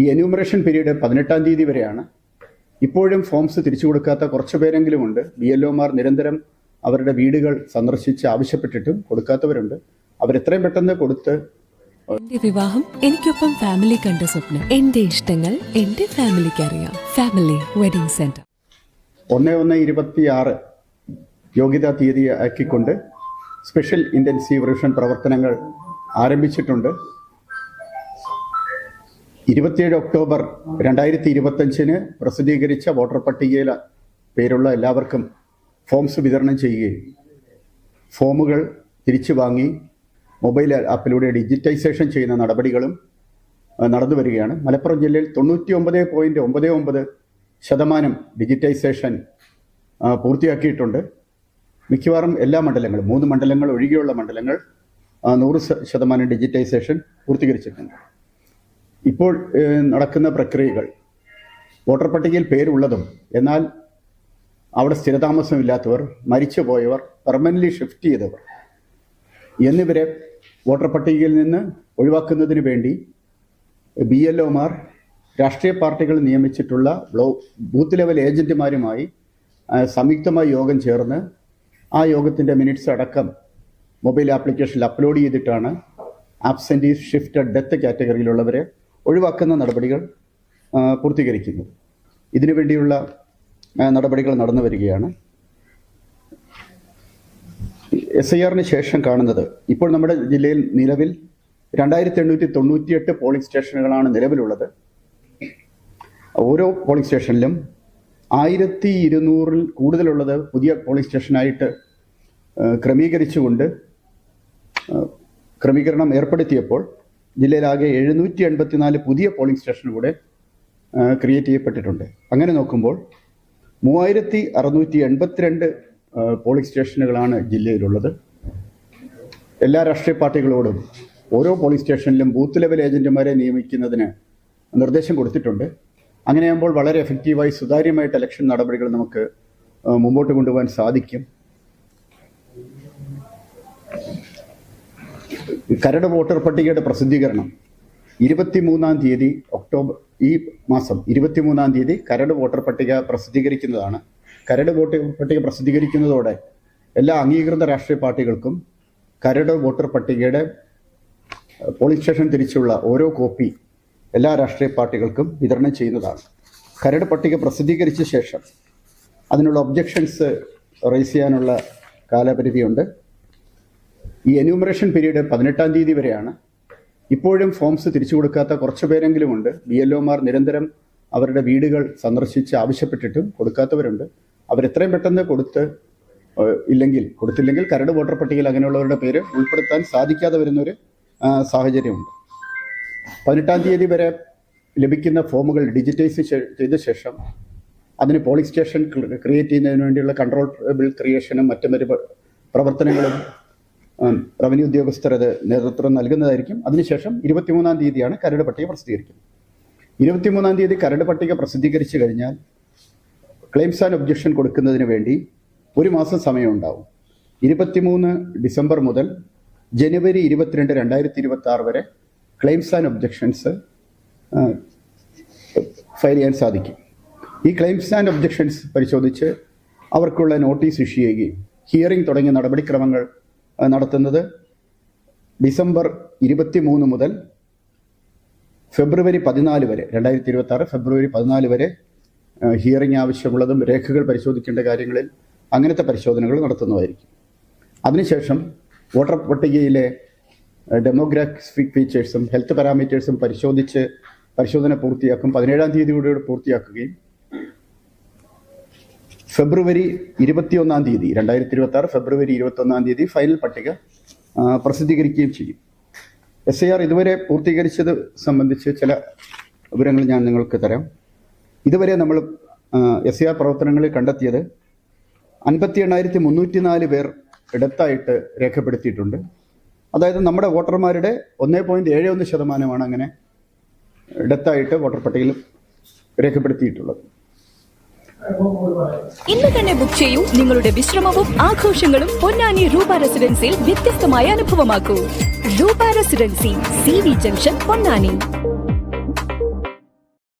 ഈ enumeration period പതിനെട്ടാം തീയതി വരെയാണ്. ഇപ്പോഴും ഫോംസ് തിരിച്ചു കൊടുക്കാത്ത കുറച്ചു പേരെങ്കിലും ഉണ്ട് ബി എൽ ഒമാർ നിരന്തരം അവരുടെ വീടുകൾ സന്ദർശിച്ച് ആവശ്യപ്പെട്ടിട്ടും കൊടുക്കാത്തവരുണ്ട്. അവരെത്രയും പെട്ടെന്ന് കൊടുത്ത് എന്റെ വിവാഹം എനിക്കൊപ്പം ഫാമിലി കണ്ട സ്വപ്നം. എന്റെ ഇഷ്ടങ്ങൾ എന്റെ ഫാമിലിക്ക് അറിയാം. ഫാമിലി വെഡിങ് സെന്റർ ഒന്ന് ഒന്ന് ഇരുപത്തിയാറ് യോഗ്യതാ തീയതി ആക്കിക്കൊണ്ട് സ്പെഷ്യൽ ഇന്റൻസീവ് റിവിഷൻ പ്രവർത്തനങ്ങൾ ആരംഭിച്ചിട്ടുണ്ട്. ഇരുപത്തിയേഴ് ഒക്ടോബർ രണ്ടായിരത്തി ഇരുപത്തഞ്ചിന് പ്രസിദ്ധീകരിച്ച വോട്ടർ പട്ടികയിൽ പേരുള്ള എല്ലാവർക്കും ഫോംസ് വിതരണം ചെയ്യുകയും ഫോമുകൾ തിരിച്ചു വാങ്ങി മൊബൈൽ ആപ്പിലൂടെ ഡിജിറ്റൈസേഷൻ ചെയ്യുന്ന നടപടികളും നടന്നു വരികയാണ്. മലപ്പുറം ജില്ലയിൽ തൊണ്ണൂറ്റി ഒമ്പത് പോയിന്റ് ഒമ്പത് ഒമ്പത് ശതമാനം ഡിജിറ്റൈസേഷൻ പൂർത്തിയാക്കിയിട്ടുണ്ട്. മിക്കവാറും എല്ലാ മണ്ഡലങ്ങളും മൂന്ന് മണ്ഡലങ്ങൾ ഒഴികെയുള്ള മണ്ഡലങ്ങൾ നൂറ് ശതമാനം ഡിജിറ്റൈസേഷൻ പൂർത്തീകരിച്ചിട്ടുണ്ട്. ഇപ്പോൾ നടക്കുന്ന പ്രക്രിയകൾ. വോട്ടർ പട്ടികയിൽ പേരുള്ളതും എന്നാൽ അവിടെ സ്ഥിരതാമസമില്ലാത്തവർ മരിച്ചുപോയവർ പെർമനന്റ്ലി ഷിഫ്റ്റ് ചെയ്തവർ എന്നിവരെ വോട്ടർ പട്ടികയിൽ നിന്ന് ഒഴിവാക്കുന്നതിന് വേണ്ടി ബി എൽ ഒമാർ രാഷ്ട്രീയ പാർട്ടികൾ നിയമിച്ചിട്ടുള്ള ബ്ലോ ബൂത്ത് ലെവൽ ഏജന്റുമാരുമായി സംയുക്തമായി യോഗം ചേർന്ന് ആ യോഗത്തിന്റെ മിനിറ്റ്സ് അടക്കം മൊബൈൽ ആപ്ലിക്കേഷനിൽ അപ്ലോഡ് ചെയ്തിട്ടാണ് ആബ്സെന്റീസ് ഷിഫ്റ്റഡ് ഡെത്ത് കാറ്റഗറിയിലുള്ളവരെ ഒഴിവാക്കുന്ന നടപടികൾ പൂർത്തീകരിക്കുന്നു. ഇതിനു വേണ്ടിയുള്ള നടപടികൾ നടന്നു വരികയാണ്. എസ് ഐ ആറിന് ശേഷം കാണുന്നത് ഇപ്പോൾ നമ്മുടെ ജില്ലയിൽ നിലവിൽ രണ്ടായിരത്തി എണ്ണൂറ്റി തൊണ്ണൂറ്റിയെട്ട് പോളിംഗ് സ്റ്റേഷനുകളാണ് നിലവിലുള്ളത്. ഓരോ പോളിംഗ് സ്റ്റേഷനിലും ആയിരത്തി ഇരുന്നൂറിൽ കൂടുതലുള്ളത് പുതിയ പോളിംഗ് സ്റ്റേഷനായിട്ട് ക്രമീകരിച്ചുകൊണ്ട് ക്രമീകരണം ഏർപ്പെടുത്തിയപ്പോൾ ജില്ലയിലാകെ എഴുന്നൂറ്റി എൺപത്തിനാല് പുതിയ പോളിംഗ് സ്റ്റേഷൻ കൂടെ ക്രിയേറ്റ് ചെയ്യപ്പെട്ടിട്ടുണ്ട്. അങ്ങനെ നോക്കുമ്പോൾ മൂവായിരത്തി അറുന്നൂറ്റി എൺപത്തിരണ്ട് പോളിംഗ് സ്റ്റേഷനുകളാണ് ജില്ലയിലുള്ളത്. എല്ലാ രാഷ്ട്രീയ പാർട്ടികളോടും ഓരോ പോളിംഗ് സ്റ്റേഷനിലും ബൂത്ത് ലെവൽ ഏജന്റുമാരെ നിയമിക്കുന്നതിന് നിർദ്ദേശം കൊടുത്തിട്ടുണ്ട്. അങ്ങനെയാകുമ്പോൾ വളരെ എഫക്റ്റീവായി സുതാര്യമായിട്ട് ഇലക്ഷൻ നടപടികൾ നമുക്ക് മുമ്പോട്ട് കൊണ്ടുപോകാൻ സാധിക്കും. കരട് വോട്ടർ പട്ടികയുടെ പ്രസിദ്ധീകരണം. ഇരുപത്തിമൂന്നാം തീയതി ഒക്ടോബർ ഈ മാസം ഇരുപത്തിമൂന്നാം തീയതി കരട് വോട്ടർ പട്ടിക പ്രസിദ്ധീകരിക്കുന്നതാണ്. കരട് വോട്ടർ പട്ടിക പ്രസിദ്ധീകരിക്കുന്നതോടെ എല്ലാ അംഗീകൃത രാഷ്ട്രീയ പാർട്ടികൾക്കും കരട് വോട്ടർ പട്ടികയുടെ പോളിംഗ് സ്റ്റേഷൻ തിരിച്ചുള്ള ഓരോ കോപ്പി എല്ലാ രാഷ്ട്രീയ പാർട്ടികൾക്കും വിതരണം ചെയ്യുന്നതാണ്. കരട് പട്ടിക പ്രസിദ്ധീകരിച്ച ശേഷം അതിനുള്ള ഒബ്ജക്ഷൻസ് റേസ് ചെയ്യാനുള്ള കാലപരിധിയുണ്ട്. ഈ എന്യൂമറേഷൻ പീരീഡ് പതിനെട്ടാം തീയതി വരെയാണ്. ഇപ്പോഴും ഫോംസ് തിരിച്ചു കൊടുക്കാത്ത കുറച്ച് പേരെങ്കിലും ഉണ്ട് ബി എൽ ഒമാർ നിരന്തരം അവരുടെ വീടുകൾ സന്ദർശിച്ച് ആവശ്യപ്പെട്ടിട്ടും കൊടുക്കാത്തവരുണ്ട്. അവരെത്രയും പെട്ടെന്ന് കൊടുത്ത് ഇല്ലെങ്കിൽ കൊടുത്തില്ലെങ്കിൽ കരട് വോട്ടർ പട്ടികയിൽ അങ്ങനെയുള്ളവരുടെ പേര് ഉൾപ്പെടുത്താൻ സാധിക്കാതെ വരുന്നൊരു സാഹചര്യമുണ്ട്. പതിനെട്ടാം തീയതി വരെ ലഭിക്കുന്ന ഫോമുകൾ ഡിജിറ്റൈസ് ചെയ്ത ശേഷം അതിന് പോളിംഗ് സ്റ്റേഷൻ ക്രിയേറ്റ് ചെയ്യുന്നതിന് വേണ്ടിയുള്ള കൺട്രോൾ ബിൽ ക്രിയേഷനും മറ്റു പ്രവർത്തനങ്ങളും റവന്യൂ ഉദ്യോഗസ്ഥർ അത് നേതൃത്വം നൽകുന്നതായിരിക്കും. അതിനുശേഷം ഇരുപത്തിമൂന്നാം തീയതിയാണ് കരട് പട്ടിക പ്രസിദ്ധീകരിക്കുന്നത്. ഇരുപത്തിമൂന്നാം തീയതി കരട് പട്ടിക പ്രസിദ്ധീകരിച്ചു കഴിഞ്ഞാൽ ക്ലെയിംസ് ആൻഡ് ഒബ്ജക്ഷൻ കൊടുക്കുന്നതിന് വേണ്ടി ഒരു മാസം സമയം ഉണ്ടാവും ഇരുപത്തിമൂന്ന് ഡിസംബർ മുതൽ ജനുവരി ഇരുപത്തിരണ്ട് രണ്ടായിരത്തി ഇരുപത്തി ആറ് വരെ ക്ലെയിംസ് ആൻഡ് ഒബ്ജക്ഷൻസ് ഫയൽ ചെയ്യാൻ സാധിക്കും. ഈ ക്ലെയിംസ് ആൻഡ് ഒബ്ജക്ഷൻസ് പരിശോധിച്ച് അവർക്കുള്ള നോട്ടീസ് ഇഷ്യൂ ചെയ്യുകയും ഹിയറിംഗ് തുടങ്ങിയ നടപടിക്രമങ്ങൾ നടത്തുന്നത് ഡിസംബർ ഇരുപത്തി മൂന്ന് മുതൽ ഫെബ്രുവരി പതിനാല് വരെ രണ്ടായിരത്തി ഇരുപത്തി ആറ് ഫെബ്രുവരി പതിനാല് വരെ ഹിയറിംഗ് ആവശ്യമുള്ളതും രേഖകൾ പരിശോധിക്കേണ്ട കാര്യങ്ങളിൽ അങ്ങനത്തെ പരിശോധനകൾ നടത്തുന്നതായിരിക്കും. അതിനുശേഷം വോട്ടർ പട്ടികയിലെ ഡെമോഗ്രാഫിക് ഫീച്ചേഴ്സും ഹെൽത്ത് പാരാമീറ്റേഴ്സും പരിശോധിച്ച് പരിശോധന പൂർത്തിയാക്കും പതിനേഴാം തീയതിയോടെ പൂർത്തിയാക്കുകയും ഫെബ്രുവരി ഇരുപത്തിയൊന്നാം തീയതി രണ്ടായിരത്തി ഇരുപത്തി ആറ് ഫെബ്രുവരി ഇരുപത്തൊന്നാം തീയതി ഫൈനൽ പട്ടിക പ്രസിദ്ധീകരിക്കുകയും ചെയ്യും. എസ് ഐ ആർ ഇതുവരെ പൂർത്തീകരിച്ചത് സംബന്ധിച്ച് ചില വിവരങ്ങൾ ഞാൻ നിങ്ങൾക്ക് തരാം. ഇതുവരെ നമ്മൾ എസ് ഐ ആർ പ്രവർത്തനങ്ങളിൽ കണ്ടെത്തിയത് അൻപത്തി എണ്ണായിരത്തി മുന്നൂറ്റി നാല് പേർ ഇടത്തായിട്ട് രേഖപ്പെടുത്തിയിട്ടുണ്ട്. അതായത് നമ്മുടെ വോട്ടർമാരുടെ ഒന്നേ പോയിന്റ് ഏഴ് ഒന്ന് ശതമാനമാണ് അങ്ങനെ ഇടത്തായിട്ട് വോട്ടർ പട്ടികയിൽ രേഖപ്പെടുത്തിയിട്ടുള്ളത്. ഇന്ന് തന്നെ ബുക്ക് ചെയ്യൂ. നിങ്ങളുടെ വിശ്രമവും ആഘോഷങ്ങളും പൊന്നാനി രൂപ റെസിഡൻസിയിൽ വ്യത്യസ്തമായ അനുഭവമാക്കൂ. രൂപ residency C V junction Ponnani.